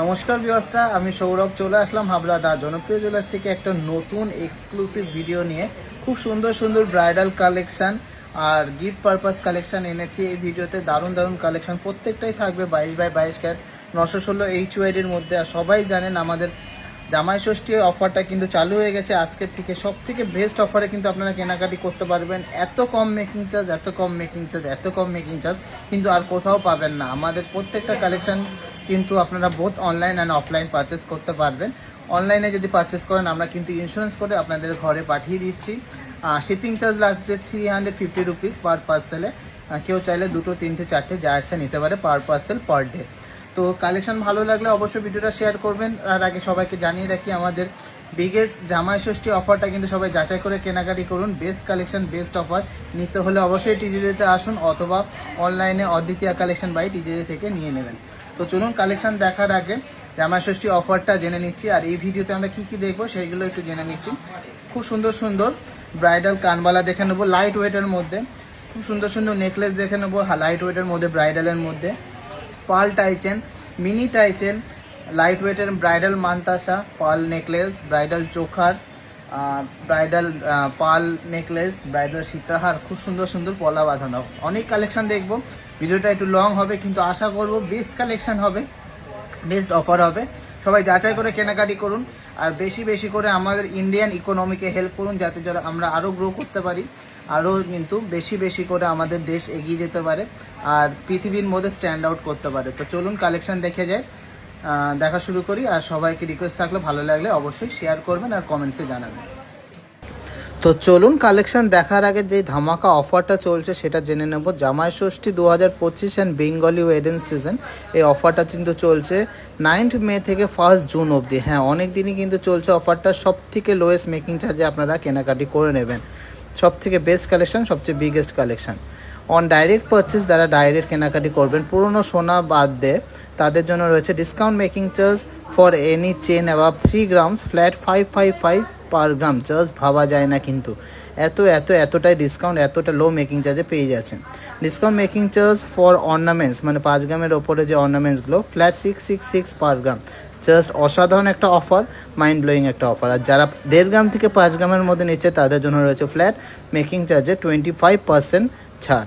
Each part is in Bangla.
নমস্কার বিবাসরা আমি সৌরভ, চলে আসলাম হাবলা দা জনপ্রিয় জুয়েলার্স থেকে একটা নতুন এক্সক্লুসিভ ভিডিও নিয়ে। খুব সুন্দর সুন্দর ব্রাইডাল কালেকশন আর গিফট পারপাস কালেকশন এনেছি এই ভিডিওতে দারুণ দারুণ কালেকশন প্রত্যেকটাই থাকবে বাইশ বাই বাইশ ক্যার নশো ষোলো এইচ ওয়াইডের মধ্যে, আর সবাই জানেন আমাদের জামাই ষষ্ঠী অফারটা কিন্তু চালু হয়ে গেছে। আজকের থেকে সব থেকে বেস্ট অফারে কিন্তু আপনারা কেনাকাটি করতে পারবেন। এত কম মেকিং চার্জ এত কম মেকিং চার্জ এত কম মেকিং চার্জ কিন্তু আর কোথাও পাবেন না। আমাদের প্রত্যেকটা কালেকশন কিন্তু আপনারা both online and offline purchase করতে পারবেন। অনলাইনে যদি পারচেস করেন, আমরা কিন্তু ইন্স্যুরেন্স করে আপনাদের ঘরে পাঠিয়ে দিচ্ছি। শিপিং চার্জ লাগছে three hundred fifty rupees per পার্সেলে কেউ চাইলে দুটো, তিনটে, চারটে যা ইচ্ছা নিতে পারে পার পার্সেল পার ডে তো কালেকশন ভালো লাগলে অবশ্যই ভিডিওটা শেয়ার করবেন। আর আগে সবাইকে জানিয়ে রাখি, আমাদের বিগেস্ট জামাই ষষ্ঠী অফারটা কিন্তু সবাই যাচাই করে কেনাকাটি করুন। বেস্ট কালেকশন বেস্ট অফার নিতে হলে অবশ্যই টিজিডিতে আসুন অথবা অনলাইনে অদ্বিতীয় কালেকশন বাই টিজিডি থেকে নিয়ে নেবেন। তো চলুন কালেকশন দেখার আগে জামাই ষষ্ঠী অফারটা জেনে নিচ্ছি। আর এই ভিডিওতে আমরা কি কি দেখব সেইগুলো একটু জেনে নিচ্ছি। খুব সুন্দর সুন্দর ব্রাইডাল কানবালা দেখে নেব লাইট ওয়েটের মধ্যে। খুব সুন্দর সুন্দর নেকলেস দেখে নেব লাইট ওয়েটের মধ্যে ব্রাইডালের মধ্যে। Pearl tie chain, mini tie chain light ওয়েটের bridal mantasha pearl necklace bridal choker bridal পাল নেকলেস ব্রাইডাল সীতাহার, খুব সুন্দর সুন্দর পলা বাঁধানো। অনেক কালেকশান দেখব। ভিডিওটা একটু লং হবে, কিন্তু আশা করব বেস্ট কালেকশান হবে বেস্ট অফার হবে। সবাই যাচাই করে কেনাকাটি করুন আর বেশি বেশি করে আমাদের ইন্ডিয়ান ইকোনমিকে হেল্প করুন যাতে যারা আমরা আরও গ্রো করতে পারি আরও কিন্তু বেশি বেশি করে আমাদের দেশ এগিয়ে যেতে পারে আর পৃথিবীর মধ্যে স্ট্যান্ড আউট করতে পারে। তো চলুন কালেকশন দেখে যায় দেখা শুরু করি আর সবাইকে রিকোয়েস্ট থাকলে ভালো লাগলে অবশ্যই শেয়ার করবেন আর কমেন্টসে জানাবেন। তো চলুন কালেকশন দেখার আগে যে ধামাকা অফারটা চলছে সেটা জেনে নেব। জামাই ষষ্ঠী দু হাজার পঁচিশ অ্যান্ড বেঙ্গলি ওয়েডেন সিজন এই অফারটা কিন্তু চলছে নাইন্থ মে থেকে ফার্স্ট জুন অবধি। হ্যাঁ অনেক দিনই কিন্তু চলছে অফারটা সব থেকে লোয়েস্ট মেকিং চার্জে আপনারা কেনাকাটি করে নেবেন। সব থেকে বেস্ট কালেকশন সবচেয়ে biggest collection on direct purchase যারা ডাইরেক্ট কেনাকাটি করবেন, পুরনো সোনা বাদ দিয়ে তাদের জন্য রয়েছে discount making charge for any chain above three grams flat five five five per gram charge ভাবা যায় না কিন্তু। এত এত, এতটাই ডিসকাউন্ট এতটা লো মেকিং চার্জে পেয়ে যাচ্ছেন। Discount making charge for ornaments মানে পাঁচ গ্রামের ওপরে যে অর্নামেন্টসগুলো flat six six six per gram just অসাধারণ একটা অফার মাইন্ড ব্লোয়িং একটা অফার আর যারা দেড় গ্রাম থেকে পাঁচ গ্রামের মধ্যে নিচ্ছে, তাদের জন্য রয়েছে ফ্ল্যাট মেকিং চার্জে টোয়েন্টি ফাইভ পার্সেন্ট ছাড়।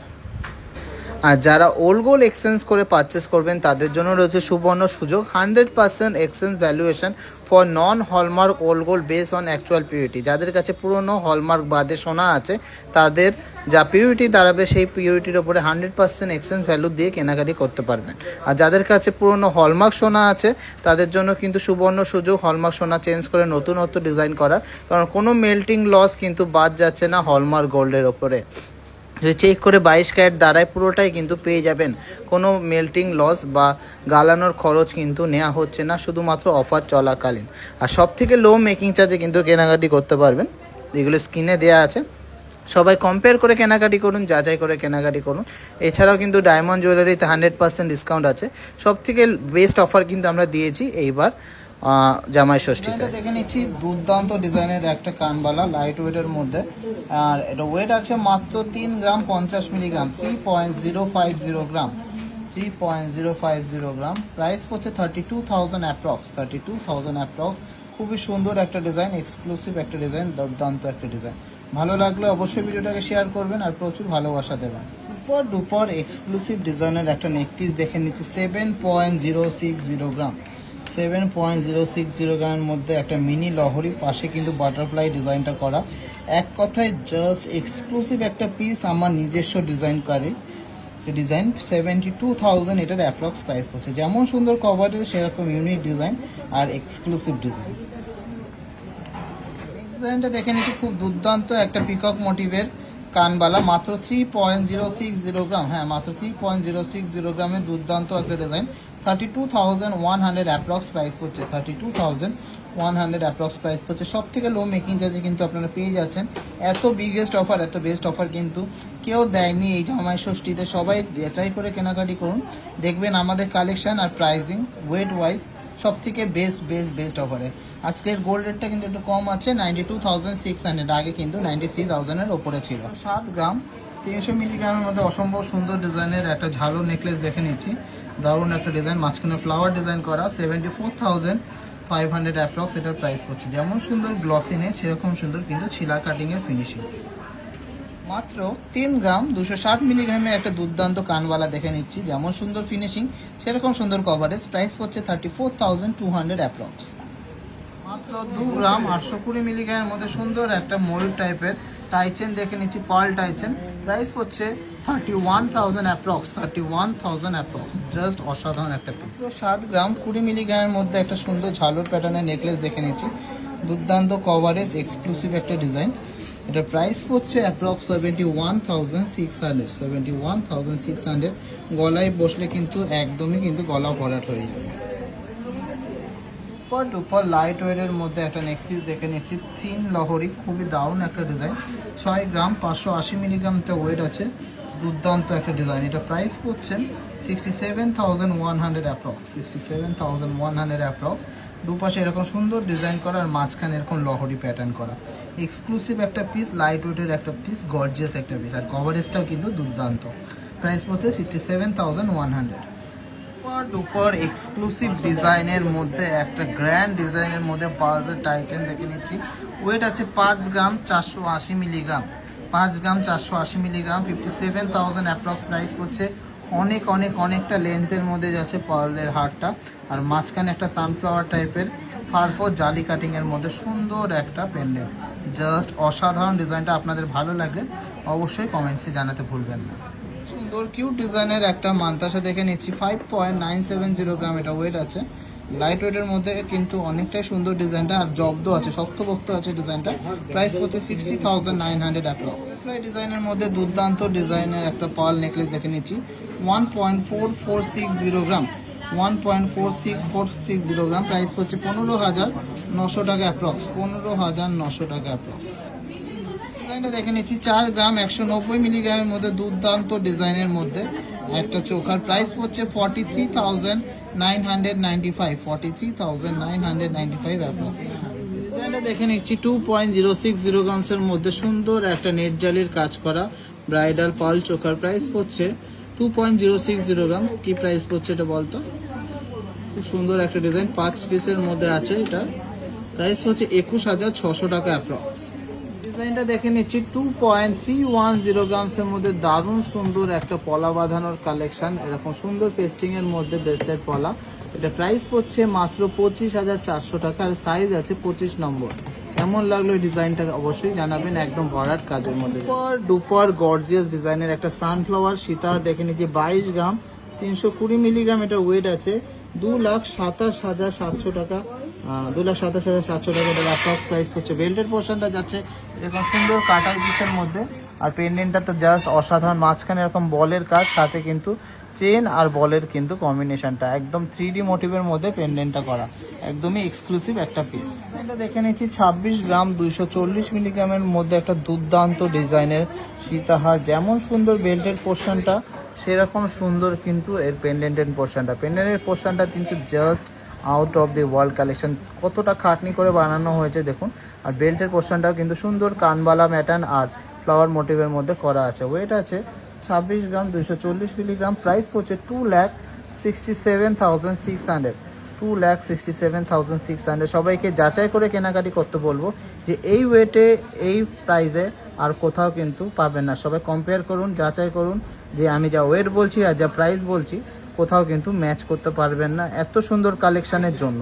আর যারা ওল্ড গোল্ড এক্সচেঞ্জ করে পারচেস করবেন, তাদের জন্য রয়েছে সুবর্ণ সুযোগ hundred percent exchange valuation for non hallmark old gold base on actual purity যাদের কাছে পুরনো হলমার্ক বাদে সোনা আছে, তাদের যা পিউরিটি দাঁড়াবে, সেই পিউরিটির ওপরে হান্ড্রেড পার্সেন্ট এক্সচেঞ্জ ভ্যালু দিয়ে কেনাকাটি করতে পারবেন। আর যাদের কাছে পুরনো হলমার্ক সোনা আছে, তাদের জন্য কিন্তু সুবর্ণ সুযোগ হলমার্ক সোনা চেঞ্জ করে নতুনত্ব ডিজাইন করার। কারণ কোনো মেল্টিং লস কিন্তু বাদ যাচ্ছে না হলমার্ক গোল্ডের ওপরে। যদি চেক করে বাইশ ক্যারেট দ্বারাই পুরোটাই কিন্তু পেয়ে যাবেন। কোনো মেল্টিং লস বা গালানোর খরচ কিন্তু নেওয়া হচ্ছে না, শুধুমাত্র অফার চলাকালীন। আর সব থেকে লো মেকিং চার্জে কিন্তু কেনাকাটি করতে পারবেন। এগুলো স্ক্রিনে দেওয়া আছে। সবাই কম্পেয়ার করে কেনাকাটি করুন, যাচাই করে কেনাকাটি করুন। এছাড়াও কিন্তু ডায়মন্ড জুয়েলারিতে হান্ড্রেড পার্সেন্ট ডিসকাউন্ট আছে। সব থেকে বেস্ট অফার কিন্তু আমরা দিয়েছি এইবার। জামাই ষষ্ঠীতে। দেখে নিচ্ছি, দুর্দান্ত ডিজাইনের একটা কানবালা লাইট ওয়েটের মধ্যে। আর এটা ওয়েট আছে মাত্র তিন গ্রাম পঞ্চাশ milligram three point zero five zero gram. Three point zero five zero gram. Price পড়ছে thirty two thousand approx thirty two thousand approx খুবই সুন্দর একটা ডিজাইন এক্সক্লুসিভ একটা ডিজাইন, দুর্দান্ত একটা ডিজাইন। ভালো লাগলে অবশ্যই ভিডিওটাকে শেয়ার করবেন আর প্রচুর ভালোবাসা দেবেন। সুপার ডুপার এক্সক্লুসিভ ডিজাইনের একটা নেকপিস দেখে নিচ্ছি seven point zero six zero gram. Seven point zero six zero গ্রামের মধ্যে একটা মিনি লহরি, পাশে কিন্তু বাটারফ্লাই ডিজাইনটা করা। এক কথায় জাস্ট এক্সক্লুসিভ একটা পিস আমার নিজস্ব ডিজাইন করে। ডিজাইন সেভেন্টি টু থাউজেন্ড এটার অ্যাপ্রক্স প্রাইস পড়ছে। যেমন সুন্দর কভারেজ সেরকম ইউনিক ডিজাইন আর এক্সক্লুসিভ ডিজাইন ডিজাইনটা দেখে নিচ্ছি, খুব দুর্দান্ত একটা পিকক মোটিভের কানবালা। মাত্র three point zero six zero gram হ্যাঁ মাত্র three point zero six zero গ্রামের দুর্দান্ত একটা design thirty two thousand one hundred approx price করছে thirty two thousand one hundred approx price করছে। সব থেকে লো মেকিং চার্জে কিন্তু আপনারা পেয়ে যাচ্ছেন। এত বিগেস্ট অফার এত বেস্ট অফার কিন্তু কেউ দেয়নি এই জামাই ষষ্ঠীতে। সবাই যাচাই করে কেনাকাটি করুন। দেখবেন আমাদের কালেকশন আর প্রাইজিং ওয়েট ওয়াইজ সব থেকে বেস্ট বেস্ট বেস্ট অফারে আজকের গোল্ড রেটটা কিন্তু একটু কম আছে ninety two thousand six hundred আগে কিন্তু নাইনটি থ্রি থাউজেন্ডের ওপরে ছিল। সাত গ্রাম, তিনশো মিলিগ্রামের মধ্যে অসম্ভব সুন্দর ডিজাইনের একটা ঝালু নেকলেস দেখে নিচ্ছি। দারুণ একটা ডিজাইন মাঝখানে ফ্লাওয়ার ডিজাইন করা seventy four thousand five hundred approx এটার প্রাইস পড়ছে। যেমন সুন্দর গ্লসি নেই, সেরকম সুন্দর কিন্তু ছিলা কাটিংয়ের ফিনিশিং মাত্র তিন গ্রাম দুশো ষাট মিলিগ্রামের একটা দুর্দান্ত কানওয়ালা দেখে নিচ্ছি। যেমন সুন্দর ফিনিশিং সেরকম সুন্দর কভারেজ প্রাইস পড়ছে thirty four thousand two hundred approx মাত্র দু গ্রাম আটশো কুড়ি মিলিগ্রামের মধ্যে সুন্দর একটা ময়ূর টাইপের টাইচেন দেখে নিচ্ছি, পার্ল টাইচেন। প্রাইস পড়ছে thirty one thousand approx thirty one thousand approx just অসাধারণ একটা পিস সাত গ্রাম, কুড়ি মিলিগ্রামের মধ্যে একটা সুন্দর ঝালর প্যাটার্নের নেকলেস দেখে নিচ্ছি। দুর্দান্ত কভারেজ এক্সক্লুসিভ একটা ডিজাইন এটা প্রাইস পড়ছে approx seventy one thousand six hundred seventy one thousand six hundred গলায় বসলে কিন্তু একদমই কিন্তু গলা ভরাট হয়ে যাবে। সুপার ডুপার লাইট ওয়েটের মধ্যে একটা নেকপিস দেখে নিচ্ছি। থিন লহরি, খুবই দারুণ একটা ডিজাইন ছয় গ্রাম, পাঁচশো আশি মিলিগ্রাম একটা ওয়েট আছে। দুর্দান্ত একটা ডিজাইন এটা প্রাইস পড়ছে sixty seven thousand one hundred approx sixty seven thousand one hundred approx দুপাশে এরকম সুন্দর ডিজাইন করা আর মাঝখানে এরকম লহরি প্যাটার্ন করা। এক্সক্লুসিভ একটা পিস লাইট ওয়েটের একটা পিস গর্জিয়াস একটা পিস আর কভারেজটাও কিন্তু দুর্দান্ত। প্রাইস পড়ছে sixty seven thousand one hundred super duper exclusive ডিজাইনের মধ্যে, একটা গ্র্যান্ড ডিজাইনের মধ্যে পালসের টাইটেন দেখে নিচ্ছি। ওয়েট আছে পাঁচ গ্রাম চারশো আশি মিলিগ্রাম পাঁচ গ্রাম চারশো আশি milligram fifty seven thousand approx price করছে অনেক অনেক, অনেকটা লেন্থের মধ্যে যাচ্ছে পার্লের হারটা। আর মাঝখানে একটা সানফ্লাওয়ার টাইপের ফারফো জালি কাটিংয়ের মধ্যে সুন্দর একটা পেন্ডেল জাস্ট অসাধারণ ডিজাইনটা আপনাদের ভালো লাগলে অবশ্যই কমেন্টসে জানাতে ভুলবেন না। সুন্দর কিউট ডিজাইনের একটা মান্তাসা দেখে নিচ্ছি। Five point nine seven zero gram এটা ওয়েট আছে। লাইট ওয়েটের মধ্যে কিন্তু অনেকটাই সুন্দর ডিজাইনটা আর জব্দ আছে, শক্তপোক্ত আছে ডিজাইনটা প্রাইস পড়ছে sixty thousand nine hundred approx ডিজাইনের মধ্যে দুর্দান্ত ডিজাইনের একটা পাল নেকলেস দেখে নিচ্ছি। One point four four six zero gram one point four six four six zero gram price পড়ছে পনেরো হাজার নশো টাকা অ্যাপ্রক্স পনেরো হাজার নশো টাকা অ্যাপ্রক্স ডিজাইনটা দেখে নিচ্ছি, চার গ্রাম একশো নব্বই মিলিগ্রামের মধ্যে দুর্দান্ত ডিজাইনের মধ্যে। একটা চোখার প্রাইস হচ্ছে forty three thousand nine hundred ninety five forty three thousand nine hundred ninety five ডিজাইনটা দেখে নিচ্ছি two point zero six zero গ্রামসের মধ্যে সুন্দর একটা নেট জালির কাজ করা ব্রাইডাল পাল চোখার প্রাইস পড়ছে two point zero six zero gram কী প্রাইস পড়ছে এটা বলতো? খুব সুন্দর একটা ডিজাইন, পাঁচ পিসের মধ্যে আছে এটা। প্রাইস হচ্ছে একুশ হাজার ছশো টাকা অ্যাপ্রক্স ডিজাইনটা দেখে নিচ্ছি। Two point three one zero গ্রামসের মধ্যে দারুণ সুন্দর একটা পলা বাঁধানোর কালেকশন এরকম সুন্দর পেস্টিং এর মধ্যে ব্রেসলেট পলা। এটা প্রাইস পড়ছে মাত্র পঁচিশ হাজার চারশো টাকা আর সাইজ আছে পঁচিশ নম্বর। কেমন লাগল ডিজাইনটা অবশ্যই জানাবেন একদম ভরাট কাজের মধ্যে। ডুপার ডুপার গর্জিয়াস ডিজাইনের একটা সানফ্লাওয়ার সীতা, দেখে নিচ্ছি বাইশ গ্রাম, তিনশো কুড়ি মিলিগ্রাম এটা ওয়েট আছে। দু লাখ সাতাশ হাজার সাতশো টাকা। দু লাখ সাতাশ হাজার সাতশো টাকা অ্যাপ্রক্স প্রাইস করছে। বেল্টের পোর্শনটা যাচ্ছে এরকম সুন্দর কাটাই পিসের মধ্যে। আর পেন্ডেন্টটা তো জাস্ট অসাধারণ। মাঝখানে এরকম বলের কাজ, সাথে কিন্তু চেন আর বলের কিন্তু কম্বিনেশনটা একদম থ্রি ডি মোটিভের মধ্যে পেন্ডেন্টটা করা। একদমই এক্সক্লুসিভ একটা পিস এটা দেখে নিচ্ছি, ছাব্বিশ গ্রাম দুইশো চল্লিশ মিলিগ্রামের মধ্যে একটা দুর্দান্ত ডিজাইনের সীতাহার। যেমন সুন্দর বেল্টের পোর্শনটা সেরকম সুন্দর কিন্তু এর পেন্ডেন্টের পোর্শনটা পেন্ডেন্টের পোর্শনটা কিন্তু just out of the world collection কতটা খাটনি করে বানানো হয়েছে দেখুন। আর বেল্টের পোর্শনটাও কিন্তু সুন্দর কানবালা ম্যাটার্ন আর ফ্লাওয়ার মোটিভের মধ্যে করা আছে। ওয়েট আছে ছাব্বিশ গ্রাম দুইশো চল্লিশ মিলিগ্রাম প্রাইস পড়ছে two lakh sixty seven thousand six hundred two lakh sixty seven thousand six hundred সবাইকে যাচাই করে কেনাকাটি করতে বলব যে এই ওয়েটে এই প্রাইসে আর কোথাও কিন্তু পাবেন না। সবাই কম্পেয়ার করুন, যাচাই করুন যে আমি যা ওয়েট বলছি আর যা প্রাইস বলছি কোথাও কিন্তু ম্যাচ করতে পারবেন না এত সুন্দর কালেকশনের জন্য।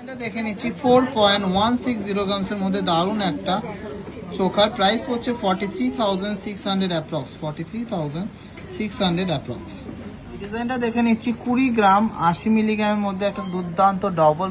এটা দেখে নিচ্ছি four point one six zero গ্রামসের মধ্যে দারুণ একটা চোখার প্রাইস পড়ছে forty three thousand six hundred approx forty three thousand six hundred approx ডিজাইনটা দেখে নিচ্ছি কুড়ি গ্রাম আশি মিলিগ্রামের মধ্যে একটা দুর্দান্ত ডবল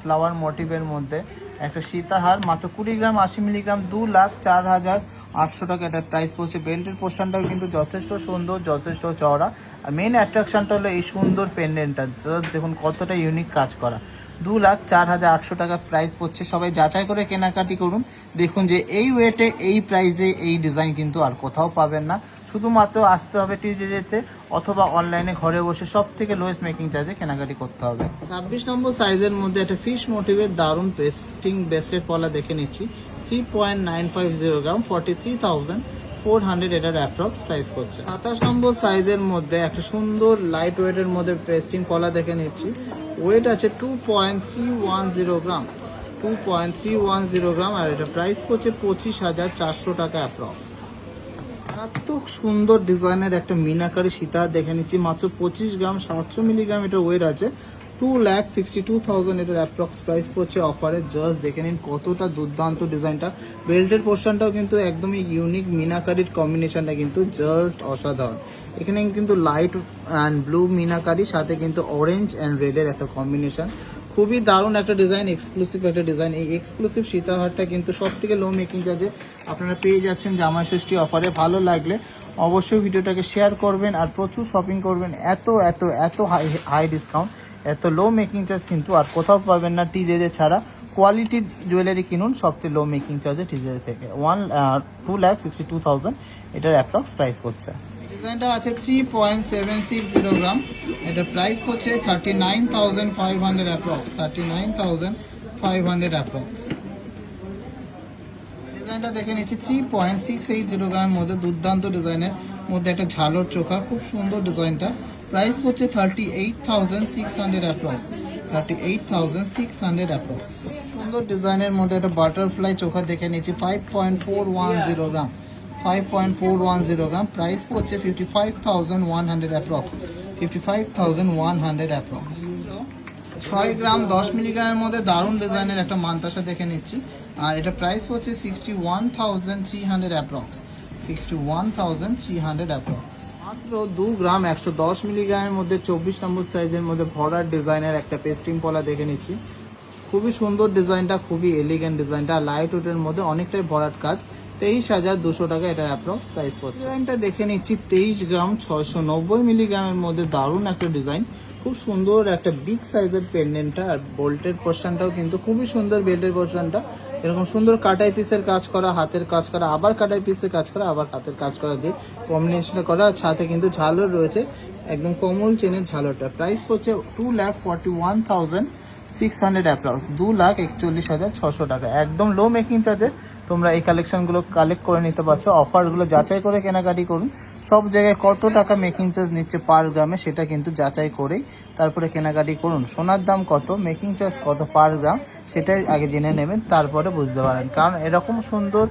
ফ্লাওয়ার মোটিভের মধ্যে একটা সীতাহার মাত্র কুড়ি গ্রাম আশি মিলিগ্রাম দু লাখ চার হাজার আটশো টাকা, এটার প্রাইস পড়ছে বেল্টের পোর্শনটাও কিন্তু যথেষ্ট সুন্দর, যথেষ্ট চওড়া। আর মেন অ্যাট্রাকশনটা হলো এই সুন্দর পেন্ডেন্টটা জাস্ট দেখুন কতটা ইউনিক কাজ করা। দু লাখ চার হাজার আটশো টাকা প্রাইস পড়ছে। সবাই যাচাই করে কেনাকাটি করুন। দেখুন যে এই ওয়েটে এই প্রাইসে এই ডিজাইন কিন্তু আর কোথাও পাবেন না। শুধুমাত্র আসতে হবে টিজে যেতে অথবা অনলাইনে ঘরে বসে সব থেকে লোয়েস্ট মেকিং চার্জে কেনাকাটি করতে হবে। ছাব্বিশ নম্বর সাইজের মধ্যে একটা ফিশ মোটিভের দারুণ পেস্টিং ব্রেসলেট পলা দেখে নিচ্ছি। Three point nine five zero gram forty three thousand four hundred এটার অ্যাপ্রক্স প্রাইস করছে। সাতাশ নম্বর সাইজের মধ্যে একটা সুন্দর লাইট ওয়েটের মধ্যে পেস্টিং পলা দেখে নিচ্ছি। ওয়েট আছে two point three one zero gram two point three one zero gram, আর এটা প্রাইস করছে পঁচিশ হাজার চারশো টাকা অ্যাপ্রক্স মারাত্মক সুন্দর ডিজাইনের একটা মিনাকারি সীতা দেখে নিচ্ছি। মাত্র পঁচিশ গ্রাম, সাতশো মিলিগ্রাম এটা ওয়েট আছে। Two lakh sixty two thousand এটার অ্যাপ্রক্স প্রাইস পড়ছে অফারে জাস্ট দেখে নিন কতটা দুর্দান্ত ডিজাইনটা বেল্টের পোর্শনটাও কিন্তু একদমই ইউনিক মিনাকারির কম্বিনেশনটা কিন্তু জাস্ট অসাধারণ। এখানে কিন্তু লাইট অ্যান্ড ব্লু মিনাকারি, সাথে কিন্তু অরেঞ্জ অ্যান্ড রেডের একটা কম্বিনেশন খুবই দারুণ একটা ডিজাইন এক্সক্লুসিভ একটা ডিজাইন এই এক্সক্লুসিভ সীতাহারটা কিন্তু সব থেকে লো মেকিং চার্জে আপনারা পেয়ে যাচ্ছেন জামাই ষষ্ঠী অফারে ভালো লাগলে অবশ্যই ভিডিওটাকে শেয়ার করবেন আর প্রচুর শপিং করবেন। এত এত এত হাই হাই ডিসকাউন্ট এত লো মেকিং চার্জ কিন্তু আর কোথাও পাবেন না টিজেজে ছাড়া। কোয়ালিটি জুয়েলারি কিনুন, সবচেয়ে লো মেকিং চার্জে টিজেজে থেকে। One two lakh sixty two thousand এটার অ্যাপ্রক্স প্রাইস করছে ডিজাইনটা আছে three point seven six zero gram এটার প্রাইস পড়ছে thirty nine thousand five hundred approx thirty nine thousand five hundred approx ডিজাইনটা দেখে নিচ্ছি three point six eight zero গ্রামের মধ্যে দুর্দান্ত ডিজাইনের মধ্যে একটা ঝালর চোখা, খুব সুন্দর ডিজাইনটা। প্রাইস হচ্ছে thirty eight thousand six hundred approx thirty eight thousand six hundred approx সুন্দর ডিজাইনের মধ্যে একটা বাটারফ্লাই চোখা দেখে নিচ্ছি five point four one zero gram five point four one zero gram price পড়ছে fifty five thousand one hundred approx fifty five thousand one hundred approx ছয় গ্রাম দশ মিলিগ্রামের মধ্যে দারুণ ডিজাইনের একটা মান্তাসা দেখে নিচ্ছি। আর এটা প্রাইস হচ্ছে sixty one thousand three hundred approx sixty one thousand three hundred approx মাত্র দু গ্রাম একশো দশ মিলিগ্রামের মধ্যে চব্বিশ নম্বর সাইজের মধ্যে ভরার ডিজাইনের একটা পেস্টিং পলা দেখে নিচ্ছি। খুবই সুন্দর ডিজাইনটা, খুবই এলিগেন্ট ডিজাইনটা লাইট ওয়েটের মধ্যে অনেকটাই ভরাট কাজ। তেইশ হাজার দুশো টাকা এটা অ্যাপ্রক্স প্রাইস পড়ছে। ডিজাইনটা দেখে নিচ্ছি, তেইশ গ্রাম ছয়শো নব্বই মিলিগ্রামের মধ্যে দারুণ একটা ডিজাইন। খুব সুন্দর একটা বিগ সাইজের পেন্ডেন্টটা আর বোল্টের পোর্শনটাও কিন্তু খুবই সুন্দর বেল্টের পোর্শনটা এরকম সুন্দর কাটাই পিসের কাজ করা, হাতের কাজ করা, আবার কাটাই পিসের কাজ করা, আবার হাতের কাজ করা দিয়ে কম্বিনেশনটা করা। সাথে কিন্তু ঝালর রয়েছে, একদম কমল চেনের ঝালরটা প্রাইস পড়ছে two lakh forty one thousand six hundred approx দু লাখ একচল্লিশ হাজার ছশো টাকা। একদম লো মেকিং চার্জে তোমরা এই কালেকশনগুলো কালেক্ট করে নিতে পারছ। অফারগুলো যাচাই করে কেনাকাটি করুন। সব জায়গায় কত টাকা মেকিং চার্জ নিচ্ছে পার গ্রামে সেটা কিন্তু যাচাই করেই তারপরে কেনাকাটি করুন। সোনার দাম কত মেকিং চার্জ কত পার গ্রাম সেটাই আগে জেনে নেবেন, তারপরে বুঝতে পারেন। কারণ এরকম সুন্দর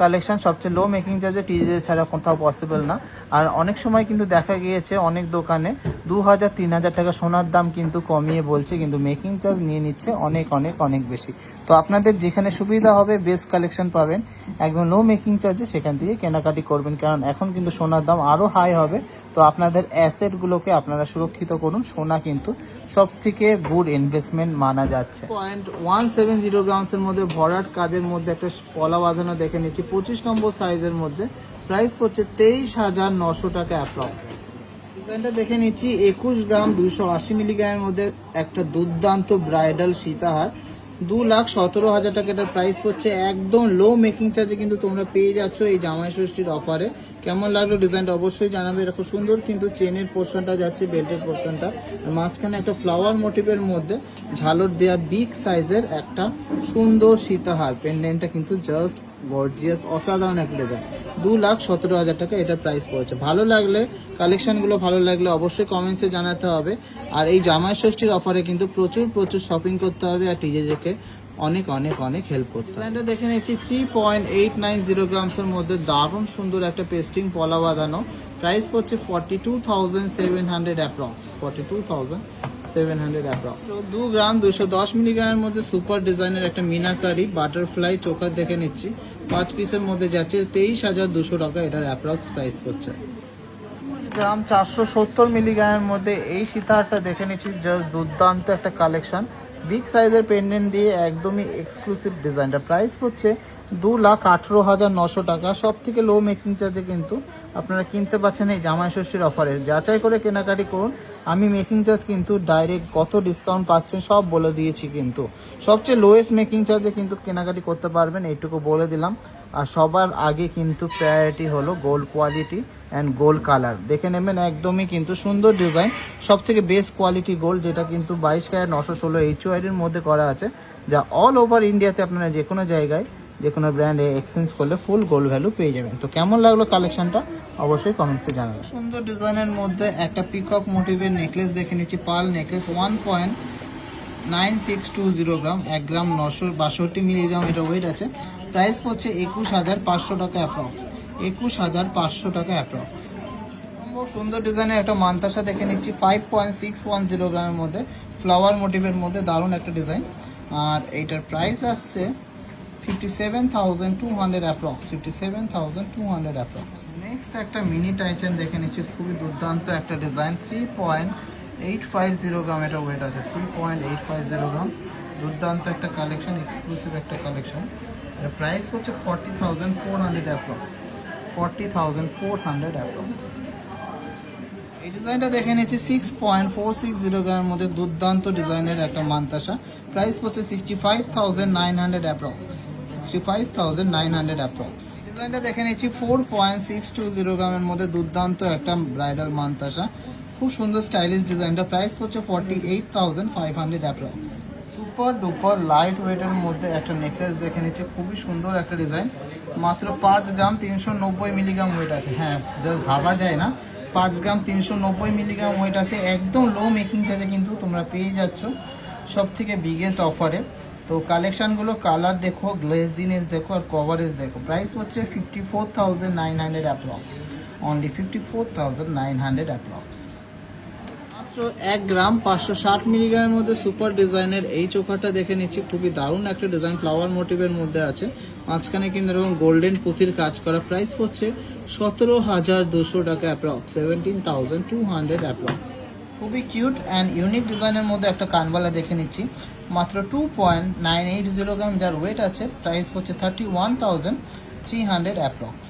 কালেকশন সবচেয়ে লো মেকিং চার্জে টিজে ছাড়া কোথাও পসিবল না। আর অনেক সময় কিন্তু দেখা গিয়েছে অনেক দোকানে দু হাজার তিন হাজার টাকা সোনার দাম কিন্তু কমিয়ে বলছে, কিন্তু মেকিং চার্জ নিয়ে নিচ্ছে অনেক অনেক অনেক বেশি। তো আপনাদের যেখানে সুবিধা হবে বেস্ট কালেকশন পাবেন। একদম লো মেকিং চার্জে সেখান থেকে কেনাকাটি করবেন, কারণ এখন কিন্তু সোনার দাম আরও হাই হবে। তো আপনাদের অ্যাসেটগুলোকে আপনারা সুরক্ষিত করুন, সোনা কিন্তু সব থেকে গুড ইনভেস্টমেন্ট মানা যাচ্ছে। পয়েন্ট ওয়ান সেভেন জিরো গ্রামসের মধ্যে, ভরাট কাজের মধ্যে একটা পলা বাঁধানো দেখে নিচ্ছি। পঁচিশ নম্বর সাইজের মধ্যে প্রাইস পড়ছে তেইশ হাজার নশো টাকা অ্যাপ্রক্স ডিজাইনটা দেখে নিচ্ছি, একুশ গ্রাম দুশো আশি মিলিগ্রামের মধ্যে একটা দুর্দান্ত ব্রাইডাল সীতাহার। দু লাখ সতেরো হাজার টাকা এটার প্রাইস পড়ছে একদম লো মেকিং চার্জে কিন্তু তোমরা পেয়ে যাচ্ছ এই জামাই ষষ্ঠীর অফারে কেমন লাগল ডিজাইনটা অবশ্যই জানাবে এরকম সুন্দর কিন্তু চেনের পোর্শনটা যাচ্ছে বেল্টের পোর্শনটা মাঝখানে একটা ফ্লাওয়ার মোটিভের মধ্যে ঝালর দেওয়া বিগ সাইজের একটা সুন্দর সীতাহার। পেন্ডেন্টটা কিন্তু জাস্ট গর্জিয়াস, অসাধারণ এক ডিজাইন দু লাখ সতেরো হাজার টাকা এটার প্রাইস পড়েছে। ভালো লাগলে কালেকশনগুলো ভালো লাগলে অবশ্যই কমেন্টসে জানাতে হবে। আর এই জামাই ষষ্ঠীর অফারে কিন্তু প্রচুর প্রচুর শপিং করতে হবে আর টিজেজেকে অনেক অনেক অনেক হেল্প করতে ডিজাইনটা দেখে নিচ্ছি three point eight nine zero গ্রামসের মধ্যে দারুণ সুন্দর একটা পেস্টিং পলা বাঁধানো। প্রাইস পড়ছে forty two thousand seven hundred approx forty two thousand seven hundred approx তো দু গ্রাম দুশো দশ মিলিগ্রামের মধ্যে সুপার ডিজাইনের একটা মিনাকারি বাটারফ্লাই চোখা দেখে নিচ্ছি। পাঁচ পিসের মধ্যে যাচ্ছে তেইশ হাজার দুশো টাকা। এটার অ্যাপ্রক্স প্রাইস পড়ছে। গ্রাম চারশো সত্তর মিলিগ্রামের মধ্যে এই সীতাহারটা দেখে নিচ্ছি। জাস্ট দুর্দান্ত একটা কালেকশন বিগ সাইজের পেন্ডেন্ট দিয়ে একদমই এক্সক্লুসিভ ডিজাইনটা প্রাইস হচ্ছে দু লাখ আঠেরো হাজার নশো টাকা। সব থেকে লো মেকিং চার্জে কিন্তু আপনারা কিনতে পাচ্ছেন এই জামাই ষষ্ঠীর অফারে। যাচাই করে কেনাকাটি করুন। আমি মেকিং চার্জ কিন্তু ডাইরেক্ট কত ডিসকাউন্ট পাচ্ছেন সব বলে দিয়েছি কিন্তু। সবচেয়ে লোয়েস্ট মেকিং চার্জে কিন্তু কেনাকাটি করতে পারবেন, এইটুকু বলে দিলাম। আর সবার আগে কিন্তু প্রায়োরিটি হলো gold quality and gold colour দেখে নেবেন একদমই কিন্তু সুন্দর ডিজাইন সব থেকে বেস্ট কোয়ালিটি গোল্ড যেটা কিন্তু বাইশ ক্যারেট নশো ষোলো এইচ ওয়াইডের মধ্যে করা আছে, যা অল ওভার ইন্ডিয়াতে আপনারা যে কোনো জায়গায় যে কোনো ব্র্যান্ডে এক্সচেঞ্জ করলে ফুল গোল্ড ভ্যালু পেয়ে যাবেন। তো কেমন লাগল কালেকশনটা অবশ্যই কমেন্টসে জানাবেন। সুন্দর ডিজাইনের মধ্যে একটা পিকক মোটিভের নেকলেস দেখে নিচ্ছি। পাল necklace one point nine six two zero gram এক গ্রাম নশো বাষট্টি মিলিগ্রাম এটা ওয়েট আছে। প্রাইস পড়ছে একুশ হাজার পাঁচশো টাকা অ্যাপ্রক্স একুশ হাজার পাঁচশো টাকা অ্যাপ্রক্স খুব সুন্দর ডিজাইনের একটা মান্তাসা দেখে নিচ্ছি। Five point six one zero গ্রামের মধ্যে ফ্লাওয়ার মোটিভের মধ্যে দারুণ একটা ডিজাইন আর এইটার প্রাইস আসছে fifty seven thousand two hundred approx fifty seven thousand two hundred approx next একটা মিনি টাইচেন দেখে নিচ্ছি, খুবই দুর্দান্ত একটা design three point eight five zero gram এটা ওয়েট আছে three point eight five zero gram দুর্দান্ত একটা কালেকশন এক্সক্লুসিভ একটা কালেকশন এর প্রাইস হচ্ছে forty thousand four hundred approx forty thousand four hundred approx এই ডিজাইনটা দেখে নিচ্ছি six point four six zero গ্রামের মধ্যে দুর্দান্ত ডিজাইনের একটা মান্তাসা। প্রাইস পড়ছে sixty five thousand nine hundred approx five thousand nine hundred ডিজাইনটা দেখে নিচ্ছি four point six two zero গ্রামের মধ্যে দুর্দান্ত একটা ব্রাইডাল খুব সুন্দর স্টাইলিশ ডিজাইনটা price eight thousand five hundred super light ওয়েটের মধ্যে একটা দেখে নিচ্ছে, খুবই সুন্দর একটা ডিজাইন মাত্র পাঁচ গ্রাম তিনশো নব্বই মিলিগ্রাম ওয়েট আছে। হ্যাঁ জাস্ট ভাবা যায় না। পাঁচ গ্রাম তিনশো নব্বই মিলিগ্রাম ওয়েট আছে। একদম লো মেকিং চার্জে কিন্তু তোমরা পেয়ে যাচ্ছ সব থেকে বিগেস্ট অফারে তো কালেকশনগুলো কালার দেখো গ্লেজিনেস দেখো আর কভারেজ দেখো। প্রাইস হচ্ছে fifty four thousand nine hundred approx only fifty four thousand nine hundred approx মাত্র এক গ্রাম পাঁচশো ষাট মিলিগ্রামের মধ্যে সুপার ডিজাইনের এই চোখাটা দেখে নিচ্ছি খুবই দারুণ একটা ডিজাইন ফ্লাওয়ার মোটিভের মধ্যে আছে। মাঝখানে কিন্তু এরকম গোল্ডেন পুঁতির কাজ করা। প্রাইস পড়ছে সতেরো হাজার দুশো টাকা approx seventeen thousand two hundred approx খুবই কিউট অ্যান্ড ইউনিক ডিজাইনের মধ্যে একটা কানবালা দেখে নিচ্ছি। মাত্র two point nine eight zero gram, যার ওয়েট আছে প্রাইস পড়ছে thirty one thousand three hundred approx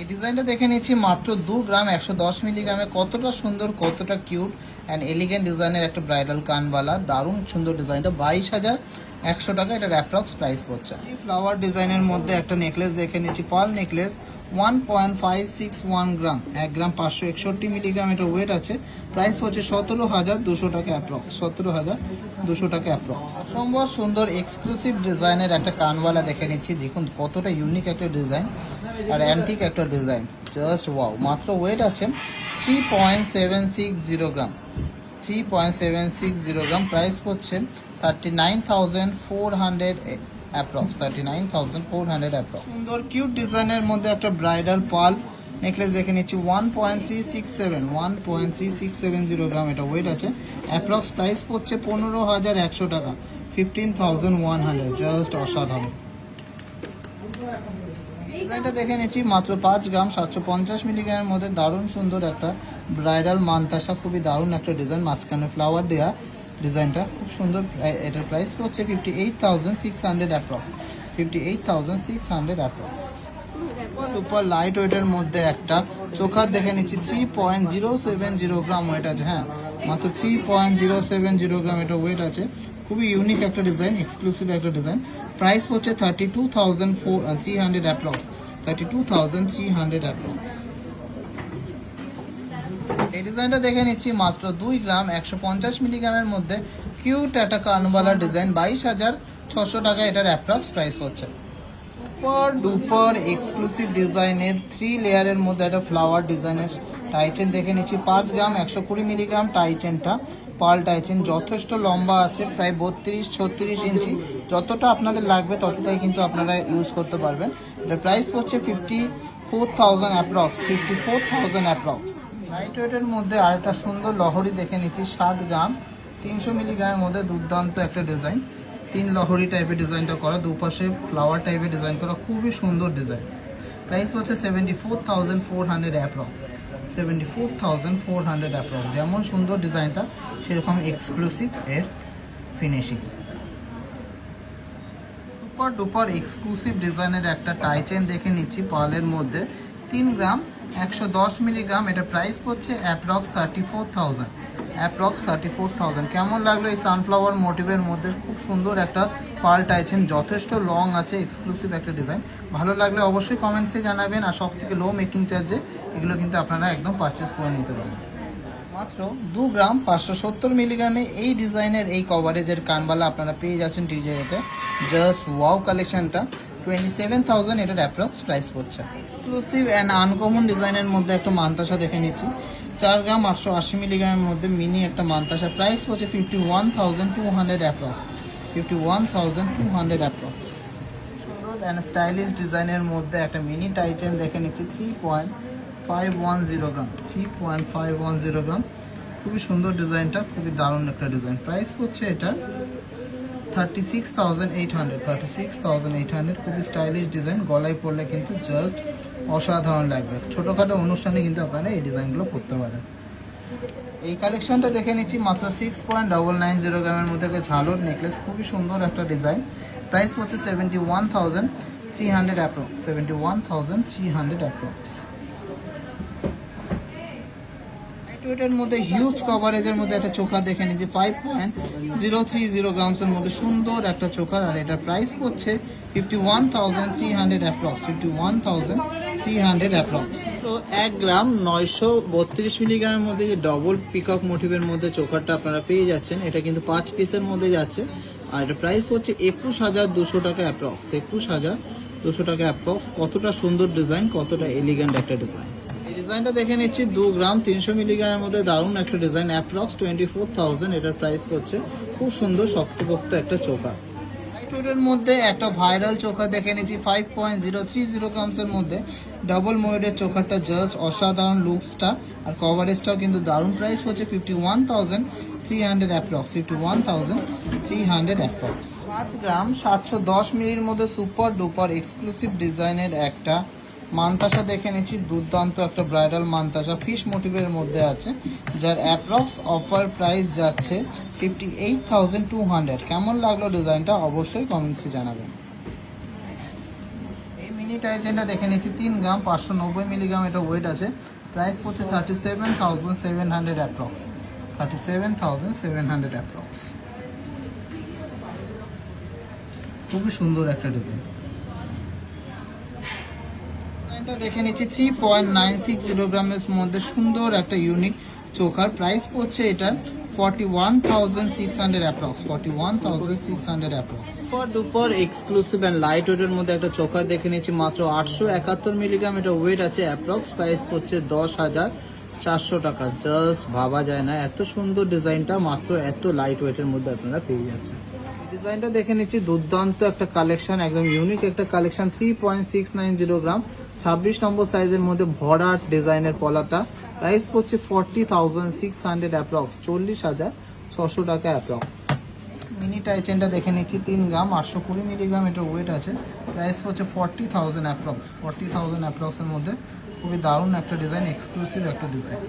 এই ডিজাইনটা দেখে নিচ্ছি, মাত্র দু গ্রাম একশো দশ মিলিগ্রামে। কতটা সুন্দর, কতটা কিউট অ্যান্ড এলিগেন্ট ডিজাইনের একটা ব্রাইডাল কানবালা। দারুণ সুন্দর ডিজাইনটা বাইশ হাজার একশো টাকা এটার অ্যাপ্রক্স প্রাইস পড়ছে। এই ফ্লাওয়ার ডিজাইনের মধ্যে একটা নেকলেস দেখে নিচ্ছি পাল necklace one point five six one gram এক গ্রাম পাঁচশো একষট্টি মিলিগ্রাম এটা ওয়েট আছে। প্রাইস পড়ছে সতেরো হাজার দুশো টাকা অ্যাপ্রক্স সতেরো হাজার দুশো টাকা অ্যাপ্রক্স অসম্ভব সুন্দর এক্সক্লুসিভ ডিজাইনের একটা কানওয়ালা দেখে নিচ্ছি। দেখুন কতটা ইউনিক একটা ডিজাইন আর অ্যান্টিক একটা ডিজাইন জাস্ট ওয়াও মাত্র ওয়েট আছে three point seven six zero gram three point seven six zero gram price পড়ছে thirty nine thousand four hundred approx thirty nine thousand four hundred approx সুন্দর কিউট ডিজাইনের মধ্যে একটা ব্রাইডাল পাল নেকলেস দেখে নিচ্ছি one point three six seven one point three six seven zero gram এটা ওয়েট আছে। অ্যাপ্রক্স প্রাইস পড়ছে পনেরো হাজার একশো টাকা fifteen thousand one hundred just অসাধারণ। ডিজাইনটা দেখে নিচ্ছি, মাত্র পাঁচ গ্রাম সাতশো পঞ্চাশ মিলিগ্রামের মধ্যে দারুণ সুন্দর একটা ব্রাইডাল মান্তাসা, খুবই দারুণ একটা ডিজাইন, মাঝখানে ফ্লাওয়ার দেওয়া ডিজাইনটা খুব সুন্দর এটার প্রাইস হচ্ছে fifty eight thousand six hundred approx fifty eight thousand six hundred approx super light ওয়েটের মধ্যে একটা চোখার দেখে নিচ্ছি three point zero seven zero gram weight আছে হ্যাঁ। মাত্র three point zero seven zero gram এটা ওয়েট আছে। খুবই ইউনিক একটা ডিজাইন এক্সক্লুসিভ একটা ডিজাইন প্রাইস হচ্ছে thirty two thousand four three hundred approx thirty two thousand three hundred approx এই ডিজাইনটা দেখে নিচ্ছি মাত্র দুই গ্রাম একশো পঞ্চাশ মিলিগ্রামের মধ্যে কিউট একটা কানবালা ডিজাইন, বাইশ হাজার ছশো টাকা এটার অ্যাপ্রক্স প্রাইস হচ্ছে। সুপার ডুপার এক্সক্লুসিভ ডিজাইনের থ্রি লেয়ারের মধ্যে একটা ফ্লাওয়ার ডিজাইনের টাইচেন দেখে নিচ্ছি। পাঁচ গ্রাম একশো কুড়ি মিলিগ্রাম টাইচেনটা পাল টাইচেন যথেষ্ট লম্বা আছে, প্রায় বত্রিশ, ছত্রিশ ইঞ্চি। যতটা আপনাদের লাগবে ততটাই কিন্তু আপনারা ইউজ করতে পারবেন। এটার প্রাইস পড়ছে fifty four thousand approx fifty four thousand approx light ওয়েটের মধ্যে আরেকটা সুন্দর লহরি দেখে নিচ্ছি, সাত গ্রাম। তিনশো মিলিগ্রামের মধ্যে দুর্দান্ত একটা ডিজাইন। তিন লহরি টাইপের ডিজাইনটা করা, দুপাশে ফ্লাওয়ার টাইপের ডিজাইন করা, খুবই সুন্দর ডিজাইন। প্রাইস হচ্ছে seventy four thousand four hundred approx seventy four thousand four hundred approx যেমন সুন্দর ডিজাইনটা, সেরকম এক্সক্লুসিভ এর ফিনিশিং সুপার ডুপার এক্সক্লুসিভ ডিজাইনের একটা টাই চেন দেখে নিচ্ছি পার্লের মধ্যে। তিন গ্রাম একশো দশ মিলিগ্রাম, এটা প্রাইস পড়ছে approx thirty four thousand approx thirty four thousand কেমন লাগল এই সানফ্লাওয়ার মোটিভের মধ্যে? খুব সুন্দর একটা পার্ল টাইচেন যথেষ্ট লং আছে এক্সক্লুসিভ একটা ডিজাইন ভালো লাগলে অবশ্যই কমেন্টসে জানাবেন, আর সব থেকে লো মেকিং চার্জে এগুলো কিন্তু আপনারা একদম পারচেস করে নিতে পারেন মাত্র দু গ্রাম পাঁচশো সত্তর মিলিগ্রামে এই ডিজাইনের এই কভারেজের কানবালা আপনারা পেয়ে যাচ্ছেন টিজারেতে জাস্ট ওয়াও কালেকশনটা টোয়েন্টি সেভেন থাউজেন্ড এটার অ্যাপ্রক্স প্রাইস পড়ছে। এক্সক্লুসিভ অ্যান্ড ডিজাইনের মধ্যে একটা দেখে নিচ্ছি। চার গ্রাম আটশো আশি মধ্যে মিনি একটা প্রাইস পড়ছে fifty one thousand two hundred approx fifty one thousand two hundred approx সুন্দর অ্যান্ড স্টাইলিশ ডিজাইনের মধ্যে একটা মিনি দেখে নিচ্ছি। Three point five one zero gram three point five one zero gram খুবই সুন্দর ডিজাইনটা খুবই দারুণ একটা ডিজাইন প্রাইস করছে এটা thirty six thousand eight hundred thirty six thousand eight hundred খুবই স্টাইলিশ ডিজাইন গলায় পরলে কিন্তু জাস্ট অসাধারণ লাগবে। ছোটোখাটো অনুষ্ঠানে কিন্তু আপনারা এই ডিজাইনগুলো করতে পারেন। এই কালেকশনটা দেখে নিচ্ছি মাত্র six point double nine zero গ্রামের মধ্যে একটা ঝালোর নেকলেস খুবই সুন্দর একটা ডিজাইন প্রাইস পড়ছে seventy one thousand three hundred approx seventy one thousand three hundred approx ওয়েটের মধ্যে হিউজ কভারেজের মধ্যে একটা চোখা দেখে নিচ্ছি five point zero three zero গ্রামসের মধ্যে সুন্দর একটা চোখার আর এটার প্রাইস পড়ছে fifty one thousand three hundred approx fifty one thousand three hundred approx তো এক গ্রাম নয়শো বত্রিশ মিলিগ্রামের মধ্যে যে ডবল পিকক মোটিভের মধ্যে চোখারটা আপনারা পেয়ে যাচ্ছেন, এটা কিন্তু পাঁচ পিসের মধ্যে যাচ্ছে। আর এটা প্রাইস হচ্ছে একুশ হাজার দুশো টাকা অ্যাপ্রক্স একুশ হাজার দুশো টাকা অ্যাপ্রক্স কতটা সুন্দর ডিজাইন কতটা এলিগেন্ট একটা ডিজাইন ডিজাইনটা দেখে নিচ্ছি। দু গ্রাম তিনশো মিলিগ্রামের মধ্যে দারুণ একটা design. Approx twenty four thousand এটার প্রাইস করছে খুব সুন্দর শক্তপোক্ত একটা চোখা। লাইটওয়েটের মধ্যে একটা ভাইরাল চোখা দেখে নিচ্ছি। Five point zero three zero গ্রামসের মধ্যে ডবল মোয়েডের চোখাটা জাস্ট অসাধারণ লুকসটা আর কভারেজটাও কিন্তু দারুণ প্রাইস হচ্ছে fifty one thousand three hundred approx fifty one thousand three hundred approx পাঁচ গ্রাম সাতশো দশ মিলির মধ্যে সুপার ডুপার এক্সক্লুসিভ ডিজাইনের একটা মানতাসা দেখে নিচ্ছি, দুর্দান্ত একটা ব্রাইডাল মানতাসা। ফিশ মোটিভের মধ্যে আছে, যার অ্যাপ্রক্স অফার প্রাইস যাচ্ছে fifty eight thousand two hundred কেমন লাগল ডিজাইনটা অবশ্যই কমেন্টসে জানাবেন। এই মিনি টাইজেনটা দেখে নিচ্ছি, তিন গ্রাম, পাঁচশো নব্বই মিলিগ্রাম এটা ওয়েট আছে। প্রাইস পড়ছে thirty seven thousand seven hundred approx thirty seven thousand seven hundred approx খুবই সুন্দর একটা ডিজাইন ডিজাইনটা দেখে নিচ্ছি three point nine six zero গ্রামের মধ্যে সুন্দর একটা ইউনিক চোখার প্রাইস পড়ছে এটা forty one thousand six hundred approx forty one thousand six hundred approx super duper exclusive and light ওয়েটের মধ্যে একটা চোখা দেখে নিচ্ছি, মাত্র আটশো একাত্তর মিলিগ্রাম এটা ওয়েট আছে অ্যাপ্রক্স প্রাইস পড়ছে দশ হাজার চারশো টাকা। জাস্ট ভাবা যায় না, এত সুন্দর ডিজাইনটা মাত্র এত লাইট ওয়েটের মধ্যে আপনারা পেয়ে যাচ্ছেন। ডিজাইনটা দেখে নিচ্ছি, দুর্দান্ত একটা কালেকশন একদম ইউনিক একটা collection three point six nine zero gram ছাব্বিশ নম্বর সাইজের মধ্যে ভরাট ডিজাইনের পলাটা। প্রাইস পড়ছে forty thousand six hundred approx চল্লিশ হাজার ছশো টাকা অ্যাপ্রক্স মিনি টাইচেনটা দেখে নিচ্ছি, তিন গ্রাম, আটশো কুড়ি মিলিগ্রাম এটা ওয়েট আছে। প্রাইস পড়ছে forty thousand approx forty thousand অ্যাপ্রক্সের মধ্যে। খুবই দারুণ একটা ডিজাইন এক্সক্লুসিভ একটা ডিজাইন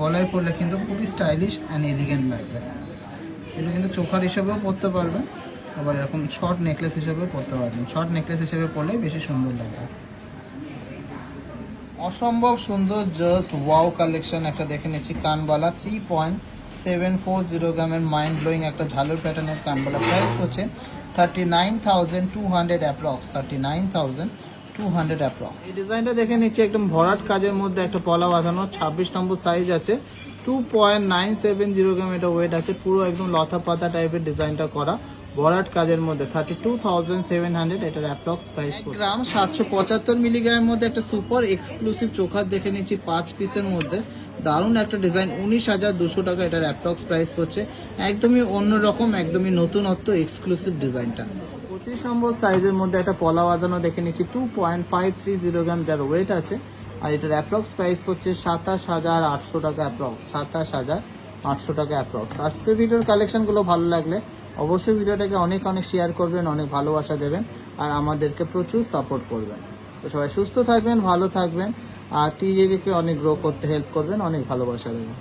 গলায় পরলে কিন্তু খুবই স্টাইলিশ অ্যান্ড এলিগেন্ট লাগবে। এটা কিন্তু চোখার হিসেবেও পরতে পারবেন, আবার এরকম শর্ট নেকলেস হিসেবেও পরতে পারবেন। শর্ট নেকলেস হিসেবে পরলে বেশি সুন্দর লাগবে। অসম্ভব সুন্দর জাস্ট ওয়াও কালেকশন একটা দেখে নিচ্ছি। কানবালা three point seven four zero গ্রামের মাইন্ড ব্লোয়িং একটা ঝালুর প্যাটার্নের কানবালা। প্রাইস হচ্ছে thirty nine thousand two hundred approx thirty nine thousand two hundred approx এই ডিজাইনটা দেখে নিচ্ছি, একদম ভরাট কাজের মধ্যে একটা পলা বাঁধানো, ছাব্বিশ নম্বর সাইজ আছে। Two point nine seven zero gram এটা ওয়েট আছে, পুরো একদম লতা পাতা টাইপের ডিজাইনটা করা। ভরাট কাজের মধ্যে thirty two thousand seven hundred এটার অ্যাপ্রক্স প্রাইস গ্রাম সাতশো পঁচাত্তর মিলিগ্রামের মধ্যে একটা সুপার এক্সক্লুসিভ চোখার দেখে নিচ্ছি পাঁচ পিসের মধ্যে। দারুণ একটা ডিজাইন উনিশ হাজার দুশো টাকা এটার অ্যাপ্রক্স প্রাইস হচ্ছে একদমই অন্যরকম একদমই নতুনত্ব এক্সক্লুসিভ ডিজাইনটা পঁচিশ নম্বর সাইজের মধ্যে একটা পলা বাঁধানো দেখে নিচ্ছি two point five three zero gram যার ওয়েট আছে। আর এটার অ্যাপ্রক্স প্রাইস হচ্ছে সাতাশ হাজার আটশো টাকা অ্যাপ্রক্স সাতাশ হাজার আটশো টাকা অ্যাপ্রক্স আজকের ভিডিওর কালেকশনগুলো ভালো লাগলে অবশ্যই ভিডিওটাকে অনেক অনেক শেয়ার করবেন, অনেক ভালোবাসা দেবেন আর আমাদেরকে প্রচুর সাপোর্ট করবেন। তো সবাই সুস্থ থাকবেন, ভালো থাকবেন আর টিজেকে অনেক গ্রো করতে হেল্প করবেন, অনেক ভালোবাসা দেবেন।